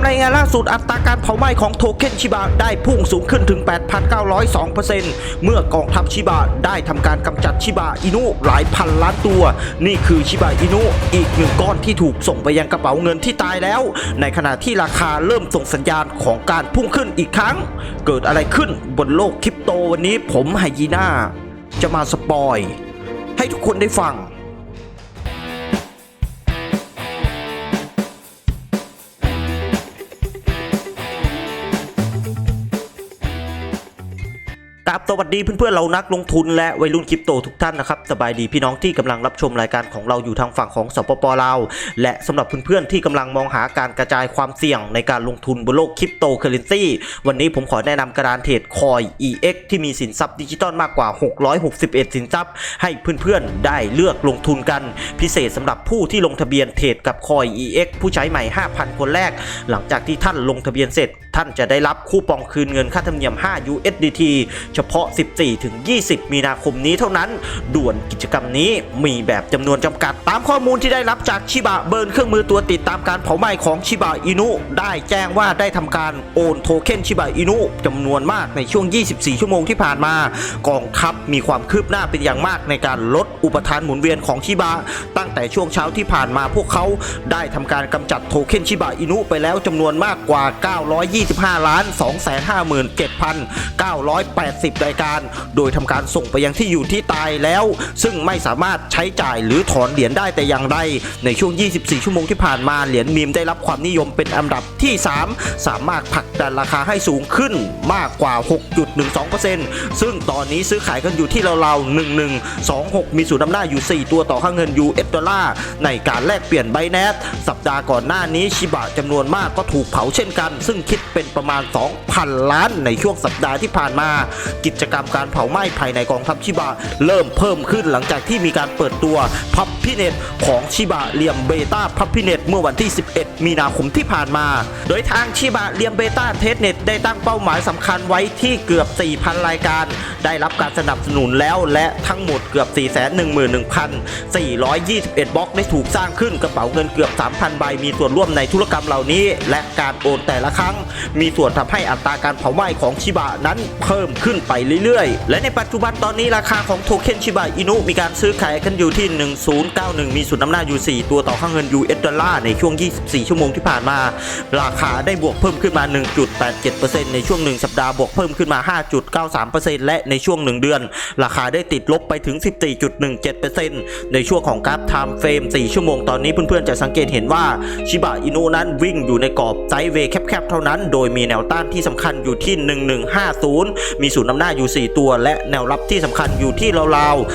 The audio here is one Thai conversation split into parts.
ามรายงานล่าสุดอัตราการเผาไหม้ของโทเค็นชิบะได้พุ่งสูงขึ้นถึง 8,902%เมื่อกองทัพชิบะได้ทำการกำจัดชิบะอินุหลายพันล้านตัว นี่คือชิบะอินุอีกหนึ่งก้อนที่ถูกส่งไปยังกระเป๋าเงินที่ตายแล้ว ในขณะที่ราคาเริ่มส่งสัญญาณของการพุ่งขึ้นอีกครั้ง เกิดอะไรขึ้นบนโลกคริปโตวันนี้ผมไฮยีน่าจะมาสปอย ให้ทุกคนได้ฟัง ครับสวัสดีเพื่อนๆเรานักลงทุนและวัยรุ่นคริปโตทุกท่านนะครับสบายดีพี่น้องที่กำลังรับชมรายการของเราอยู่ทางฝั่งของสปปลาวและสำหรับเพื่อนๆที่กำลังมองหาการกระจายความเสี่ยงในการลงทุนบนโลกคริปโตเคอเรนซีวันนี้ผมขอแนะนำกระดารเทรดคอย EX ที่มีสินทรัพย์ดิจิตอลมากกว่า 661 สินทรัพย์ ให้เพื่อนๆได้เลือกลงทุนกัน พิเศษสำหรับผู้ที่ลงทะเบียนเทรดกับคอย EX ผู้ใช้ใหม่ 5,000 คนแรก หลังจากที่ท่านลงทะเบียนเสร็จท่านจะได้รับคูปองคืนเงินค่าธรรมเนียม 5 USDT เฉพาะ 14-20 มีนาคมนี้เท่านั้น ด่วนกิจกรรมนี้มีแบบจำนวนจำกัด ตามข้อมูลที่ได้รับจากชิบะเบิร์นเครื่องมือตัวติดตามการเผาไหม้ของชิบะอินุ ได้แจ้งว่าได้ทำการโอนโทเค็นชิบะอินุจำนวนมากในช่วง 24 ชั่วโมงที่ผ่านมากองทัพมีความคืบหน้าเป็นอย่างมากในการลดอุปทานหมุนเวียนของชิบะตั้งแต่ช่วงเช้าที่ผ่านมาพวกเขาได้ทำการกำจัดโทเค็นชิบะอินุไปแล้วจำนวนมากกว่า 920 25 ล้าน 257,980 รายการ โดยทำการส่งไปยังที่อยู่ที่ตายแล้ว ซึ่งไม่สามารถใช้จ่ายหรือถอนเหรียญได้แต่อย่างใดในช่วง 24 ชั่วโมงที่ผ่านมาเหรียญมีมได้รับความนิยมเป็นอันดับที่ 3 สามารถผลักดันราคาให้สูงขึ้นมากกว่า 6.12%ซึ่งตอนนี้ซื้อขายกันอยู่ที่ราวๆ1126 มีสูนย์อำนาจอยู่ 4 ตัวต่อค่าเงิน US ดอลลาร์ในการแลกเปลี่ยนไบแนสสัปดาห์ก่อนหน้านี้ชิบะจำนวนมากก็ถูกเผาเช่นกัน ซึ่งคิดเป็นประมาณ 2,000 ล้านในช่วงสัปดาห์ที่ผ่านมา กิจกรรมการเผาไหม้ภายในกองทัพชิบะเริ่มเพิ่มขึ้นหลังจากที่มีการเปิดตัวพับพิเนตของชิบะเลียมเบต้าพับพิเนตเมื่อวันที่ 11 มีนาคมที่ผ่านมา โดยทางชิบะเลียมเบต้าเทสเน็ตได้ตั้งเป้าหมายสำคัญไว้ที่เกือบ 4,000 รายการ ได้รับการสนับสนุนแล้วและทั้งหมดเกือบ 411,421 บล็อกได้ถูกสร้างขึ้นกระเป๋าเงินเกือบ 3,000 ใบมีส่วนร่วมในธุรกรรมเหล่านี้ และการโอนแต่ละครั้งมีส่วนทำให้อัตราการเผาไหม้ของชิบะนั้นเพิ่มขึ้นไปเรื่อยๆ และในปัจจุบันตอนนี้ราคาของโทเค็นชิบะอินุมีการซื้อขายกันอยู่ที่ 1091 มีสุดน้ำหน้าอยู่ 4 ตัวต่อค่าเงิน US ดอลลาร์ในช่วง 24 ชั่วโมงที่ผ่านมา ราคาได้บวกเพิ่มขึ้นมา 1.87%ในช่วง 1 สัปดาห์บวกเพิ่มขึ้นมา 5.93%และในช่วง 1 เดือน ราคาได้ติดลบไปถึง 14.17%ในช่วงของกราฟไทม์เฟรม 4 ชั่วโมงตอนนี้เพื่อนๆจะสังเกตเห็นว่าชิบะอินุนั้นวิ่งอยู่ในกรอบไซด์เวย์แคบๆเท่านั้นโดยมีแนวต้านที่สำคัญอยู่ที่ 1150 มีศูนย์นำหน้าอยู่ 4 ตัว และแนวรับที่สำคัญอยู่ที่ราวๆ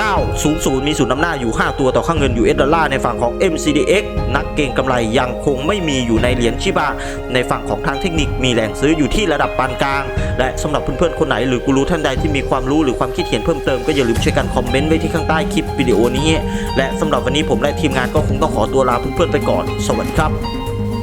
900 มีศูนย์นำหน้าอยู่ 5 ตัวต่อค่าเงิน US ดอลลาร์ในฝั่งของ MCDX นักเก็งกำไรยังคงไม่มีอยู่ในเหรียญชิบะในฝั่งของทางเทคนิคมีแหล่งซื้ออยู่ที่ระดับปานกลาง และสำหรับเพื่อนๆ คนไหนหรือกูรู้ท่านใดที่มีความรู้หรือความคิดเห็นเพิ่มเติมก็อย่าลืมช่วยกันคอมเมนต์ไว้ที่ข้างใต้คลิปวิดีโอนี้ และสำหรับวันนี้ผมและทีมงานก็คงต้องขอตัวลาเพื่อนๆไปก่อน สวัสดีครับ